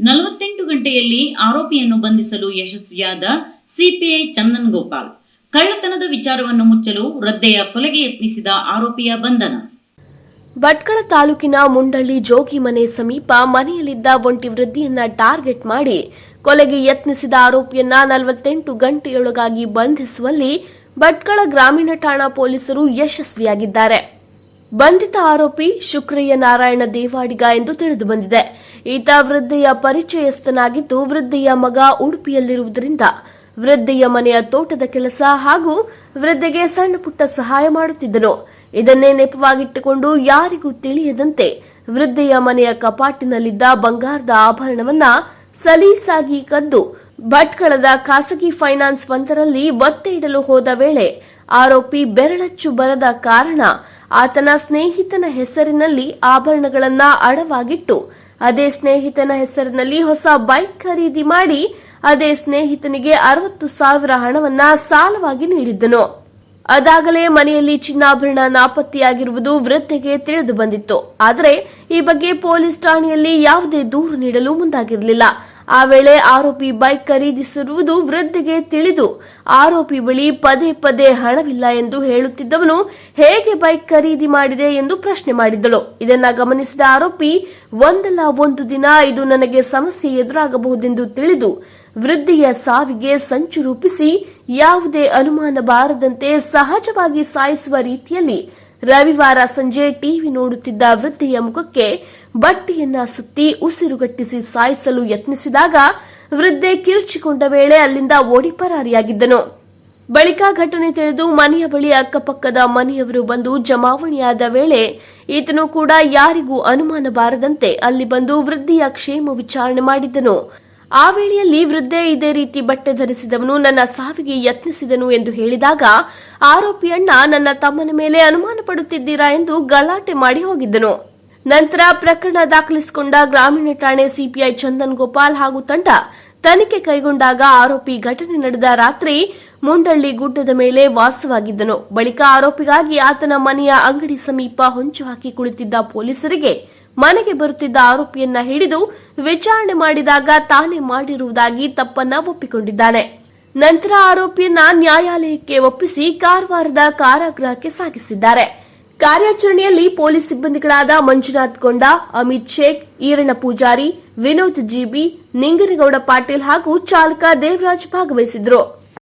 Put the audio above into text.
ನಲವತ್ತೆಂಟು ಗಂಟೆಯಲ್ಲಿ ಆರೋಪಿಯನ್ನು ಬಂಧಿಸಲು ಯಶಸ್ವಿಯಾದ ಸಿಪಿಐ ಚಂದನ್ ಗೋಪಾಲ್. ಕಳ್ಳತನದ ವಿಚಾರವನ್ನು ಮುಚ್ಚಲು ವೃದ್ಧೆಯ ಕೊಲೆಗೆ ಯತ್ನಿಸಿದ ಆರೋಪಿಯ ಬಂಧನ. ಭಟ್ಕಳ ತಾಲೂಕಿನ ಮುಂಡಳ್ಳಿ ಜೋಗಿ ಮನೆ ಸಮೀಪ ಮನೆಯಲ್ಲಿದ್ದ ಒಂಟಿ ವೃದ್ಧಿಯನ್ನ ಟಾರ್ಗೆಟ್ ಮಾಡಿ ಕೊಲೆಗೆ ಯತ್ನಿಸಿದ ಆರೋಪಿಯನ್ನ ನಲವತ್ತೆಂಟು ಗಂಟೆಯೊಳಗಾಗಿ ಬಂಧಿಸುವಲ್ಲಿ ಭಟ್ಕಳ ಗ್ರಾಮೀಣ ಠಾಣಾ ಪೊಲೀಸರು ಯಶಸ್ವಿಯಾಗಿದ್ದಾರೆ. ಬಂಧಿತ ಆರೋಪಿ ಶುಕ್ರಯ್ಯ ನಾರಾಯಣ ದೇವಾಡಿಗ ಎಂದು ತಿಳಿದು ಬಂದಿದೆ. ಈತ ವೃದ್ಧೆಯ ಪರಿಚಯಸ್ಥನಾಗಿದ್ದು, ವೃದ್ಧೆಯ ಮಗ ಉಡುಪಿಯಲ್ಲಿರುವುದರಿಂದ ವೃದ್ಧೆಯ ಮನೆಯ ತೋಟದ ಕೆಲಸ ಹಾಗೂ ವೃದ್ಧೆಗೆ ಸಣ್ಣ ಪುಟ್ಟ ಸಹಾಯ ಮಾಡುತ್ತಿದ್ದನು. ಇದನ್ನೇ ನೆಪವಾಗಿಟ್ಟುಕೊಂಡು ಯಾರಿಗೂ ತಿಳಿಯದಂತೆ ವೃದ್ಧೆಯ ಮನೆಯ ಕಪಾಟಿನಲ್ಲಿದ್ದ ಬಂಗಾರದ ಆಭರಣವನ್ನ ಸಲೀಸಾಗಿ ಕದ್ದು ಭಟ್ಕಳದ ಖಾಸಗಿ ಫೈನಾನ್ಸ್ ಒಂದರಲ್ಲಿ ಒತ್ತೆ ಇಡಲು ಹೋದ ವೇಳೆ ಆರೋಪಿ ಬೆರಳಚ್ಚು ಬರದ ಕಾರಣ ಆತನ ಸ್ನೇಹಿತನ ಹೆಸರಿನಲ್ಲಿ ಆಭರಣಗಳನ್ನ ಅಡವಾಗಿಟ್ಟು, ಅದೇ ಸ್ನೇಹಿತನ ಹೆಸರಿನಲ್ಲಿ ಹೊಸ ಬೈಕ್ ಖರೀದಿ ಮಾಡಿ, ಅದೇ ಸ್ನೇಹಿತನಿಗೆ ಅರವತ್ತು ಸಾವಿರ ಹಣವನ್ನ ಸಾಲವಾಗಿ ನೀಡಿದ್ದನು. ಅದಾಗಲೇ ಮನೆಯಲ್ಲಿ ಚಿನ್ನಾಭರಣ ನಾಪತ್ತೆಯಾಗಿರುವುದು ವೃದ್ಧೆಗೆ ತಿಳಿದು ಬಂದಿತ್ತು. ಆದರೆ ಈ ಬಗ್ಗೆ ಪೊಲೀಸ್ ಠಾಣೆಯಲ್ಲಿ ಯಾವುದೇ ದೂರು ನೀಡಲು ಮುಂದಾಗಿರಲಿಲ್ಲ. ಆ ವೇಳೆ ಆರೋಪಿ ಬೈಕ್ ಖರೀದಿಸಿರುವುದು ವೃದ್ಧೆಗೆ ತಿಳಿದು ಆರೋಪಿ ಬಳಿ ಪದೇ ಪದೇ ಹಣವಿಲ್ಲ ಎಂದು ಹೇಳುತ್ತಿದ್ದವನು ಹೇಗೆ ಬೈಕ್ ಖರೀದಿ ಮಾಡಿದೆ ಎಂದು ಪ್ರಶ್ನೆ ಮಾಡಿದ್ದಳು. ಇದನ್ನ ಗಮನಿಸಿದ ಆರೋಪಿ, ಒಂದಲ್ಲ, ಒಂದು ದಿನ ಇದು ನನಗೆ ಸಮಸ್ಯೆ ಎದುರಾಗಬಹುದೆಂದು ತಿಳಿದು ವೃದ್ಧಿಯ ಸಾವಿಗೆ ಸಂಚು ರೂಪಿಸಿ ಯಾವುದೇ ಅನುಮಾನ ಬಾರದಂತೆ ಸಹಜವಾಗಿ ಸಾಯಿಸುವ ರೀತಿಯಲ್ಲಿ ರವಿವಾರ ಸಂಜೆ ಟಿವಿ ನೋಡುತ್ತಿದ್ದ ವೃದ್ಧೆಯ ಮುಖಕ್ಕೆ ಬಟ್ಟೆಯನ್ನ ಸುತ್ತಿ ಉಸಿರುಗಟ್ಟಿಸಿ ಸಾಯಿಸಲು ಯತ್ನಿಸಿದಾಗ ವೃದ್ಧೆ ಕಿರುಚಿಕೊಂಡ ವೇಳೆ ಅಲ್ಲಿಂದ ಓಡಿ ಪರಾರಿಯಾಗಿದ್ದನು. ಬಳಿಕ ಘಟನೆ ತಿಳಿದು ಮನೆಯ ಬಳಿ ಅಕ್ಕಪಕ್ಕದ ಮನೆಯವರು ಬಂದು ಜಮಾವಣೆಯಾದ ವೇಳೆ ಈತನು ಕೂಡ ಯಾರಿಗೂ ಅನುಮಾನ ಬಾರದಂತೆ ಅಲ್ಲಿ ಬಂದು ವೃದ್ಧಿಯ ಕ್ಷೇಮ ವಿಚಾರಣೆ ಮಾಡಿದ್ದನು. ಆ ವೇಳೆಯಲ್ಲಿ ವೃದ್ಧೆ ಇದೇ ರೀತಿ ಬಟ್ಟೆ ಧರಿಸಿದವನು ನನ್ನ ಸಾವಿಗೆ ಯತ್ನಿಸಿದನು ಎಂದು ಹೇಳಿದಾಗ ಆರೋಪಿಯಣ್ಣ ನನ್ನ ತಮ್ಮನ ಮೇಲೆ ಅನುಮಾನ ಪಡುತ್ತಿದ್ದೀರಾ ಎಂದು ಗಲಾಟೆ ಮಾಡಿ ಹೋಗಿದ್ದನು. ನಂತರ ಪ್ರಕರಣ ದಾಖಲಿಸಿಕೊಂಡ ಗ್ರಾಮೀಣ ಠಾಣೆ ಸಿಪಿಐ ಚಂದನ್ ಗೋಪಾಲ್ ಹಾಗೂ ತಂಡ ತನಿಖೆ ಕೈಗೊಂಡಾಗ ಆರೋಪಿ ಘಟನೆ ನಡೆದ ರಾತ್ರಿ ಮುಂಡಳ್ಳಿ ಗುಡ್ಡದ ಮೇಲೆ ವಾಸವಾಗಿದ್ದನು. ಬಳಿಕ ಆರೋಪಿಗಾಗಿ ಆತನ ಮನೆಯ ಅಂಗಡಿ ಸಮೀಪ ಹೊಂಚು ಹಾಕಿ ಕುಳಿತಿದ್ದ ಪೊಲೀಸರಿಗೆ ಮನೆಗೆ ಬರುತ್ತಿದ್ದ ಆರೋಪಿಯನ್ನ ಹಿಡಿದು ವಿಚಾರಣೆ ಮಾಡಿದಾಗ ತಾನೇ ಮಾಡಿರುವುದಾಗಿ ತಪ್ಪನ್ನ ಒಪ್ಪಿಕೊಂಡಿದ್ದಾನೆ. ನಂತರ ಆರೋಪಿಯನ್ನ ನ್ಯಾಯಾಲಯಕ್ಕೆ ಒಪ್ಪಿಸಿ ಕಾರವಾರದ ಕಾರಾಗೃಹಕ್ಕೆ ಸಾಗಿಸಿದ್ದಾರೆ. ಕಾರ್ಯಾಚರಣೆಯಲ್ಲಿ ಪೊಲೀಸ್ ಸಿಬ್ಬಂದಿಗಳಾದ ಮಂಜುನಾಥ್ ಕೊಂಡ, ಅಮಿತ್ ಶೇಖ್, ಈರಣ್ಣ ಪೂಜಾರಿ, ವಿನೋದ್ ಜಿಬಿ ನಿಂಗನಗೌಡ ಪಾಟೀಲ್ ಹಾಗೂ ಚಾಲಕ ದೇವರಾಜ್ ಭಾಗವಹಿಸಿದ್ರು.